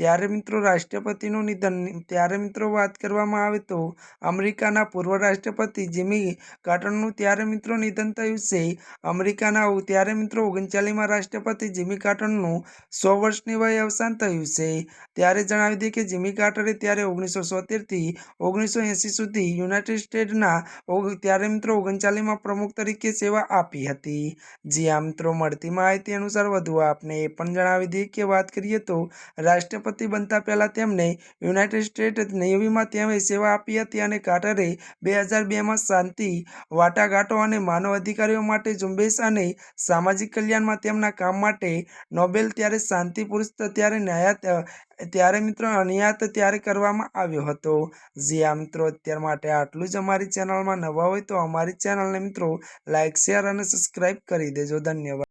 ત્યારે મિત્રો રાષ્ટ્રપતિનું નિધન. ત્યારે મિત્રો વાત કરવામાં આવે તો અમેરિકાના પૂર્વ રાષ્ટ્રપતિ જેમી કાર્ટરનું ત્યારે મિત્રો નિધન થયું છે. અમેરિકાના ત્યારે મિત્રો ઓગણચાલીસમાં રાષ્ટ્રપતિ જીમી કાર્ટરનું સો વર્ષની વયે અવસાન થયું છે. ત્યારે જણાવી દઈએ કે જીમી કાર્ટરે ત્યારે ઓગણીસો સોતેરથી ઓગણીસો એંસી સુધી યુનાઇટેડ સ્ટેટના ત્યારે મિત્રો ઓગણચાલીસમાં પ્રમુખ તરીકે સેવા આપી હતી. જ્યાં મિત્રો, મળતી માહિતી અનુસાર વધુ આપને એ પણ જણાવી દઈએ કે વાત કરીએ તો રાષ્ટ્રપતિ બનતા પહેલાં તેમને યુનાઇટેડ સ્ટેટ નેવીમાં તેમણે સેવા આપી હતી અને કાર્ટરે બે હજાર બેમાં શાંતિ, વાટાઘાટો અને માનવ અધિકારીઓ માટે ઝુંબેશ અને સામાજિક કલ્યાણમાં તેમના કામ માટે નોબેલ ત્યારે શાંતિ પુરુષ ત્યારે ન્યાયાત, ત્યારે મિત્રો અનિયાત ત્યારે કરવામાં આવ્યો હતો. જ્યાં મિત્રો, અત્યાર માટે આટલું જ અમારી ચેનલમાં નવા હોય તો અમારી ચેનલને મિત્રો લાઇક શેર અને સબસ્ક્રાઈબ કરી દેજો. ધન્યવાદ.